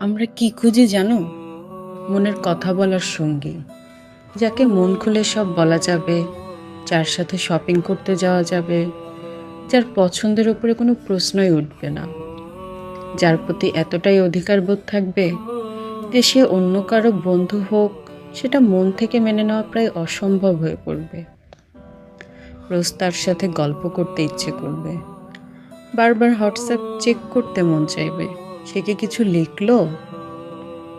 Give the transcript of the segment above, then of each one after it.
আমরা কি খুঁজি জানো? মনের কথা বলার সঙ্গী, যাকে মন খুলে সব বলা যাবে, যার সাথে শপিং করতে যাওয়া যাবে, যার পছন্দের উপরে কোনো প্রশ্নই উঠবে না। যার প্রতি এতটাই অধিকার বোধ থাকবে যে সে অন্য কারও বন্ধু হোক, সেটা মন থেকে মেনে নেওয়া প্রায় অসম্ভব হয়ে পড়বে। রোজ তার সাথে গল্প করতে ইচ্ছে করবে। বারবার হোয়াটসঅ্যাপ চেক করতে মন চাইবে। সে কি কিছু লিখলো?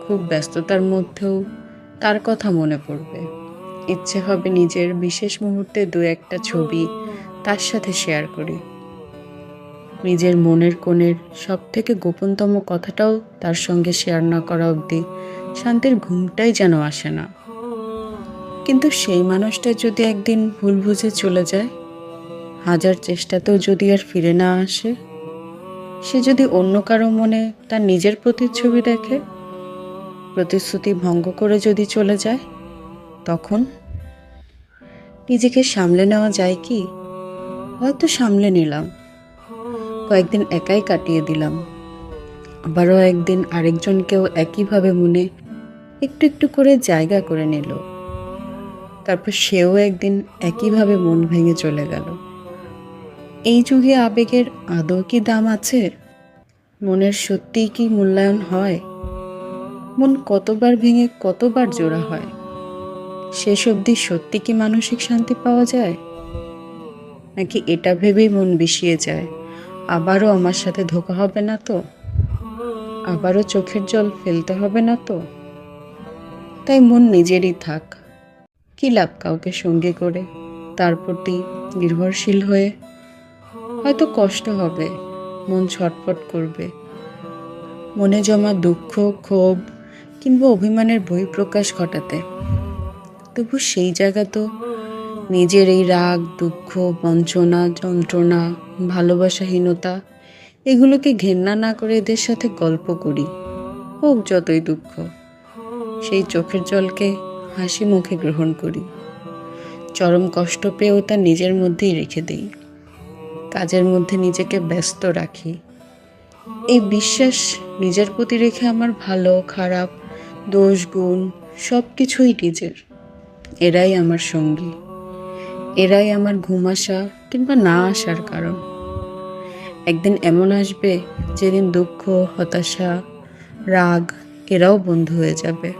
খুব ব্যস্ততার মধ্যেও তার কথা মনে পড়বে। ইচ্ছে হবে নিজের বিশেষ মুহূর্তে দু একটা ছবি তার সাথে শেয়ার করি। নিজের মনের কোণের সব থেকে গোপনতম কথাটাও তার সঙ্গে শেয়ার না করা অবধি শান্তির ঘুমটাই যেন আসে না। কিন্তু সেই মানুষটা যদি একদিন ভুল বুঝে চলে যায়, হাজার চেষ্টাতেও যদি আর ফিরে না আসে সে যদি অন্য কারও মনে তার নিজের প্রতিচ্ছবি দেখে, প্রতিশ্রুতি ভঙ্গ করে যদি চলে যায়, তখন নিজেকে সামলে নেওয়া যায় কি? হয়তো সামলে নিলাম। কয়েকদিন একাই কাটিয়ে দিলাম। আবারও একদিন আরেকজনকেও একইভাবে মনে একটু একটু করে জায়গা করে নিল। তারপর সেও একদিন একইভাবে মন ভেঙে চলে গেল। এই যুগে আবেগের আদৌ কি দাম আছে? মনের সত্যিই কি মূল্যায়ন হয়? মন কতবার ভেঙে কতবার জোড়া হয়? শেষ অবধি সত্যি কি মানসিক শান্তি পাওয়া যায়? নাকি এটা ভেবেই মন বিষিয়ে যায়? আবারও আমার সাথে ধোকা হবে না তো? আবারও চোখের জল ফেলতে হবে না তো? তাই মন নিজেরই থাক। কি লাভ কাউকে সঙ্গে করে? তার প্রতি নির্ভরশীল হয়ে হয়তো কষ্ট হবে, মন ছটফট করবে। মনে জমা দুঃখ, ক্ষোভ কিংবা অভিমানের বহিঃপ্রকাশ ঘটাতে। তবু সেই জায়গা তো নিজের এই রাগ, দুঃখ, বঞ্চনা, যন্ত্রণা, ভালোবাসাহীনতা, এগুলোকে ঘেন্না না করে এদের সাথে গল্প করি। হোক যতই দুঃখ, সেই চোখের জলকে হাসি মুখে গ্রহণ করি। চরম কষ্ট পেয়েও তা নিজের মধ্যেই রেখে দিই। কাজের মধ্যে নিজেকে ব্যস্ত রাখি। এই বিশ্বাস নিজের প্রতি রেখে আমার ভালো, খারাপ, দোষ, গুণ সব কিছুই নিজের। এরাই আমার সঙ্গী। এরাই আমার ঘুম আসা কিংবা না আসার কারণ। একদিন এমন আসবে যেদিন দুঃখ, হতাশা, রাগ এরাও বন্ধু হয়ে যাবে।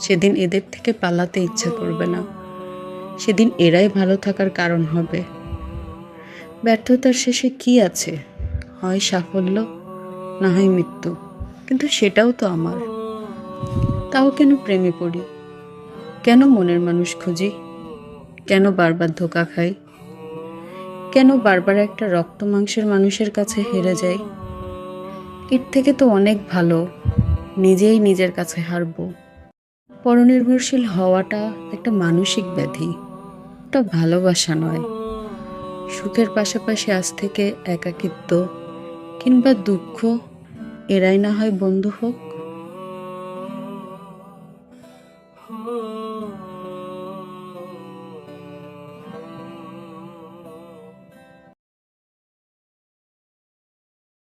সেদিন এদের থেকে পালাতে ইচ্ছা করবে না। সেদিন এরাই ভালো থাকার কারণ হবে। ব্যর্থতার শেষে কি আছে? হয় সাফল্য, না হয় মৃত্যু। কিন্তু সেটাও তো আমার। তাও কেন প্রেমে পড়ি? কেন মনের মানুষ খুঁজি? কেন বারবার ধোকা খাই? কেন বারবার একটা রক্ত মাংসের মানুষের কাছে হেরে যাই? এর থেকে তো অনেক ভালো, নিজেই নিজের কাছে হারবো। পরনির্ভরশীল হওয়াটা একটা মানসিক ব্যাধি, ওটা ভালোবাসা নয়। সুখের পাশাপাশি আজ থেকে একাকিত্ব কিংবা দুঃখ এরাই না হয় বন্ধু হোক